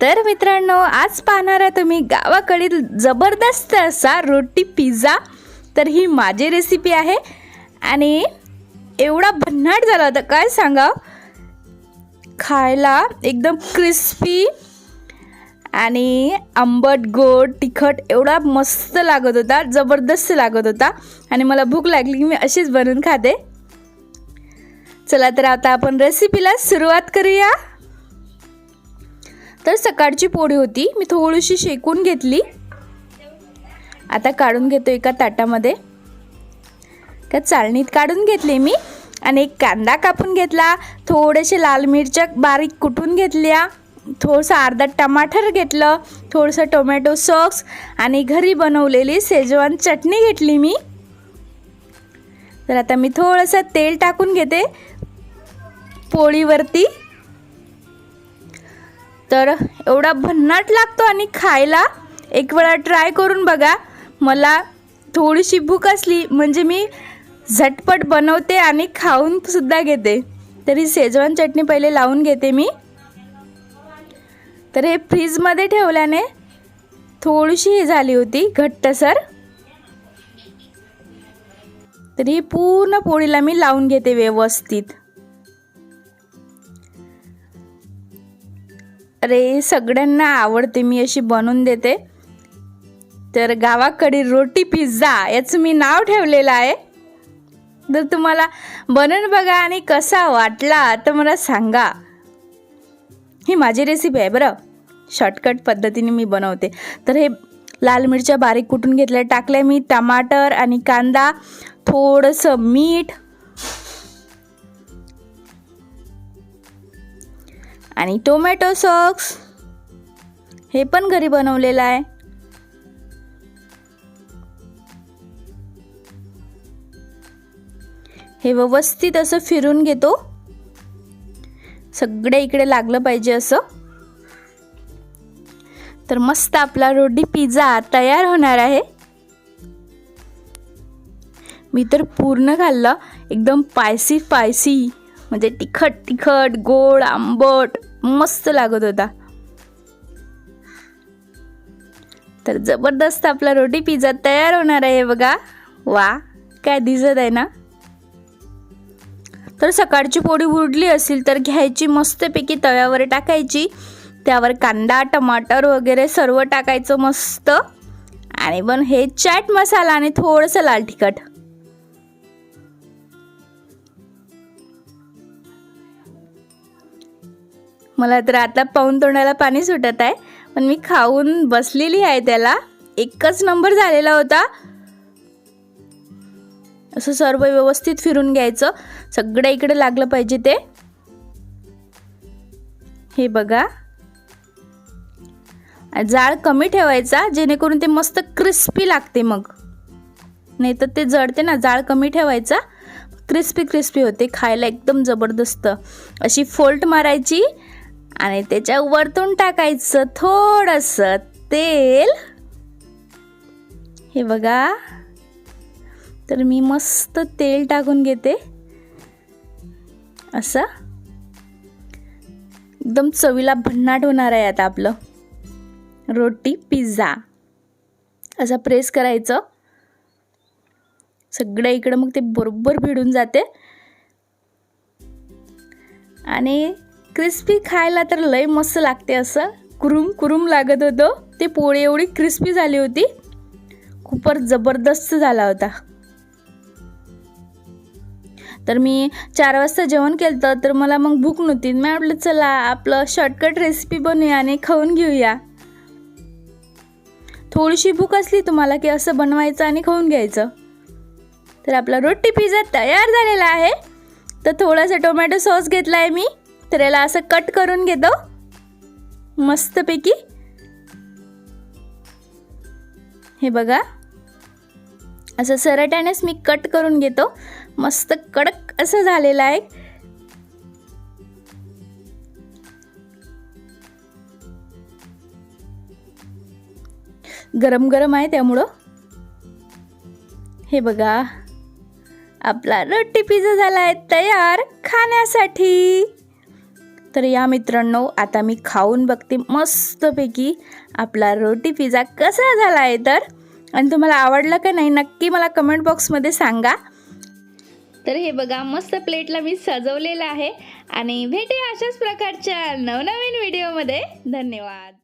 तर मित्रांनो आज पाहणार आहे तुम्ही गावाकडील जबरदस्त असा रोटी पिझ्झा. तर ही माझी रेसिपी आहे. आणि एवढा भन्नाट झाला होता काय सांगा खायला एकदम क्रिस्पी आणि आंबट गोड तिखट एवढा मस्त लागत होता जबरदस्त लागत होता. आणि मला भूक लागली की मी अशीच बनवून खाते. चला तर आता आपण रेसिपीला सुरुवात करूया. तर सकाळची पोळी होती. मी थोडीशी शेकून घेतली. आता काढून घेतो एका ताटामध्ये. का चाळणीत काढून घेतले मी आणि एक कांदा कापून घेतला. थोडेसे लाल मिरच्या बारीक कुटून घेतल्या. थोडंसं अर्धा टमाटर घेतलं. थोडंसं टोमॅटो सॉस आणि घरी बनवलेली शेजवान चटणी घेतली मी. तर आता मी थोडंसं तेल टाकून घेते. पोळीवरती तर एवढा भन्नाट लागतो आणि खायला. एक वेळा ट्राय करून बघा. मला थोडीशी भूक असली म्हणजे मी झटपट बनवते आणि खाऊन सुद्धा घेते. तरी शेजवान चटणी पहिले लावून घेते मी. तर हे फ्रीजमध्ये ठेवल्याने थोडीशी ही झाली होती घट्टसर. तर ही पूर्ण पोळीला मी लावून घेते व्यवस्थित. अरे सगळ्यांना आवडते मी अशी बनवून देते. तर गावाकडील रोटी पिझ्झा याचं मी नाव ठेवलेलं आहे. तर तुम्हाला बनवून बघा आणि कसा वाटला तर मला सांगा. ही माझी रेसिपी आहे बरं. शॉर्टकट पद्धतीने मी बनवते. तर हे लाल मिरच्या बारीक कुटून घेतल्या टाकल्या मी टमाटर आणि कांदा थोडंसं मीठ आणि टोमॅटो सॉक्स हे पण घरी बनवलेलं आहे. हे व्यवस्थित असं फिरून घेतो. सगळे इकडे लागलं पाहिजे असं. तर मस्त आपला रोटी पिझ्झा तयार होणार आहे. मी तर पूर्ण खाल्लं. एकदम पायसी पायसी म्हणजे तिखट तिखट गोड आंबट. मस्त लागत होता. तर जबरदस्त आपला रोटी पिझ्झा तयार होणार आहे बघा. वा काय दिसत आहे ना? तर सकाळची पोळी उरली असेल तर घ्यायची मस्तपैकी तव्यावर टाकायची. त्यावर कांदा टमाटर वगैरे सर्व टाकायचं मस्त. आणि पण हे चाट मसाला आणि थोडंसं लाल तिखट. मला तर आता पाऊन तोंडाला पाणी सुटत आहे पण मी खाऊन बसलेली आहे त्याला. एकच नंबर झालेला होता. असं सर्व व्यवस्थित फिरून घ्यायचं. सगळं इकडे लागलं पाहिजे ते. हे बघा. जाळ कमी ठेवायचा जेणेकरून ते मस्त क्रिस्पी लागते मग. नाही तर ते जळते ना जाळ कमी ठेवायचा. क्रिस्पी क्रिस्पी होते खायला एकदम जबरदस्त. अशी फोल्ट मारायची आणि त्याच्या वरतून टाकायचं थोडंसं तेल. हे बघा. तर मी मस्त तेल टाकून घेते. असं. एकदम चवीला भन्नाट होणार आहे आता आपलं. रोटी पिझ्झा. असं प्रेस करायचं. सगळं इकडं मग ते बरोबर भिडून जाते. आणि क्रिस्पी खायला तर लय मस्त लागते असं. कुरुम कुरुम लागत होतं. ते पोळी एवढी क्रिस्पी झाली होती. खूपच जबरदस्त झाला होता. तर मी चार वाजता जेवण केलं तर मला मग भूक नव्हती. मी म्हटलं चला आपलं शॉर्टकट रेसिपी बनवूया आणि खाऊन घेऊया. थोडीशी भूक असली तुम्हाला की असं बनवायचं आणि खाऊन घ्यायचं. तर आपला रोटी पिझ्झा तयार झालेला आहे. तर थोडासा टोमॅटो सॉस घेतला आहे मी. तर याला असं कट करून घेतो मस्तपैकी. हे बघा. असं सरट्यानेच मी कट करून घेतो. मस्त कडक असं झालेलं आहे. गरम गरम आहे त्यामुळं. हे बघा. आपला रोटी पिझ्झा झाला आहे तयार खाण्यासाठी. तर या मित्रांनो आता मी खाऊन बघते मस्तपैकी आपला रोटी पिझ्झा कसा झाला आहे तर. आणि तुम्हाला आवडला का नाही नक्की मला कमेंट बॉक्समध्ये सांगा. तर हे बघा मस्त प्लेटला मी सजवलेलं आहे. आणि भेटे अशाच प्रकारच्या नवनवीन व्हिडिओमध्ये धन्यवाद.